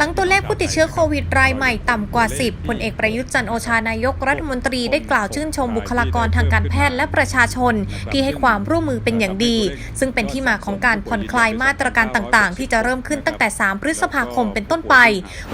หลังตัวเลขผู้ติดเชื้อโควิดรายใหม่ต่ำกว่า 10พลเอกประยุทธ์จันโอชานายกรัฐมนตรีได้กล่าวชื่นชมบุคลากรทางการแพทย์และประชาชน ที่ให้ความร่วมมือเป็นอย่างดี ซึ่งเป็นที่มาของการผ่อนคลายมาตรการต่างๆ ที่จะเริ่มขึ้นตั้งแต่ 3 พฤษภาคมเป็นต้นไป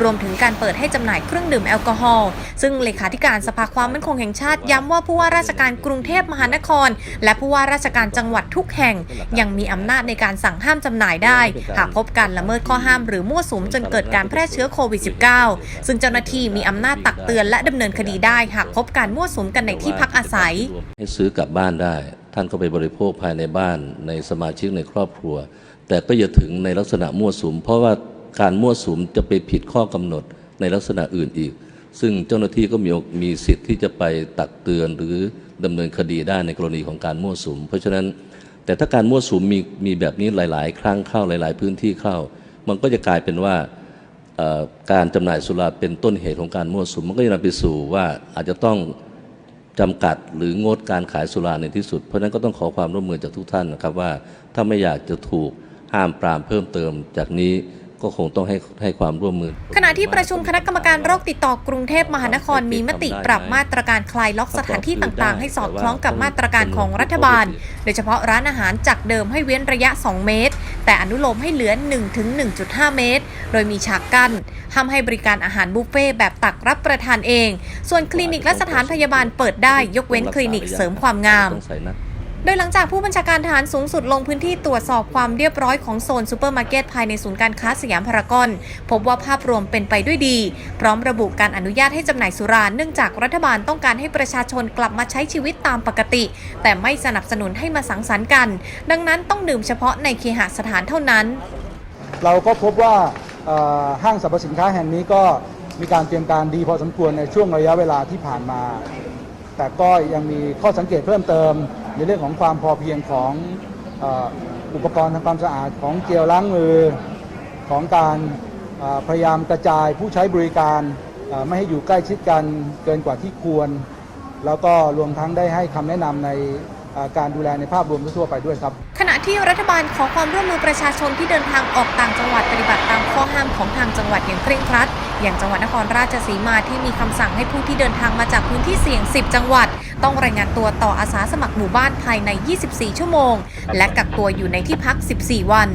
รวมถึงการเปิดให้จำหน่ายเครื่องดื่มแอลกอฮอล์ซึ่งเลขาธิการสภาความมั่นคงแห่งชาติย้ำว่าผู้ว่าราชการกรุงเทพมหานคร และผู้ว่าราชการจังหวัดทุกแห่ง ยังมีอำนาจในการสั่งห้ามจำหน่ายได้ หากพบการละเมิดข้อห้ามหรือมั่วสุมจนเกิดการแพร่เชื้อโควิด -19 ซึ่งเจ้าหน้าที่มีอำนาจตักเตือนและดำเนินคดีได้หากพบการมั่วสุมกันในที่พักอาศัย ให้ซื้อกลับบ้านได้ ท่านก็ไปบริโภคภายในบ้านในสมาชิกในครอบครัว แต่ก็อย่าถึงในลักษณะมั่วสุม เพราะว่าการมั่วสุมจะไปผิดข้อกำหนดในลักษณะอื่นอีก ซึ่งเจ้าหน้าที่ก็มีมีสิทธิ์ที่จะไปตักเตือนหรือดำเนินคดีได้ในกรณีของการมั่วสุม เพราะฉะนั้นแต่ถ้าการมั่วสุมมีมีแบบนี้หลาย ๆ ครั้งเข้าหลาย ๆ พื้นที่เข้า มันก็จะกลายเป็นว่า การจำหน่ายสุราเป็นต้นเหตุของการมั่วสุมมันก็จะนำไปสู่ว่าอาจจะต้องจำกัดหรืองดการขายสุราในที่สุด เพราะฉะนั้นก็ต้องขอความร่วมมือจากทุกท่านนะครับว่าถ้าไม่อยากจะถูกห้ามปรามเพิ่มเติมจากนี้ก็คงต้องให้ให้ความร่วมมือ ขณะที่ประชุมคณะกรรมการโรคติดต่อกรุงเทพมหานครมีมติปรับมาตรการคลายล็อกสถานที่ต่างๆ ให้สอดคล้องกับมาตรการของรัฐบาล โดยเฉพาะร้านอาหารจากเดิมให้เว้นระยะ 2 เมตร แต่อนุโลมให้เหลือ 1-1.5 เมตร โดยมีฉากกั้นห้ามให้บริการอาหารบุฟเฟ่ต์แบบตักรับประทานเอง ส่วนคลินิกและสถานพยาบาลเปิดได้ยกเว้นคลินิกเสริมความงามต้องใส่หน้า โดยหลังจากผู้บัญชาการทหารสูงสุดลงพื้นที่ตรวจสอบความเรียบร้อยของโซนซูเปอร์มาร์เก็ตภายในศูนย์การค้าสยามพารากอน พบว่าภาพรวมเป็นไปด้วยดี พร้อมระบุการอนุญาตให้จำหน่ายสุราเนื่องจากรัฐบาลต้องการให้ประชาชนกลับมาใช้ชีวิตตามปกติ แต่ไม่สนับสนุนให้มาสังสรรค์กัน ดังนั้นต้องดื่มเฉพาะในเคหสถานเท่านั้น เราก็พบว่าห้างสรรพสินค้าแห่งนี้ก็มีการเตรียมการดีพอสมควรในช่วงระยะเวลาที่ผ่านมา แต่ก็ยังมีข้อสังเกตเพิ่มเติม ในเรื่องของความพอเพียงของอ,อุปกรณ์ทำความสะอาดของเจลล้างมือของการพยายามกระจายผู้ใช้บริการไม่ให้อยู่ใกล้ชิดกันเกินกว่าที่ควร แล้วก็รวมทั้งได้ให้คำแนะนำในการดูแลในภาพรวมทั่วไปด้วยครับ ที่รัฐบาลขอความร่วมมือประชาชนที่เดินทางออกต่างจังหวัดปฏิบัติตามข้อห้ามของทางจังหวัดอย่างเคร่งครัด อย่างจังหวัดนครราชสีมาที่มีคำสั่งให้ผู้ที่เดินทางมาจากพื้นที่เสี่ยง 10 จังหวัด ต้องรายงานตัวต่ออาสาสมัครหมู่บ้านภายใน 24 ชั่วโมง และกักตัวอยู่ในที่พัก 14 วัน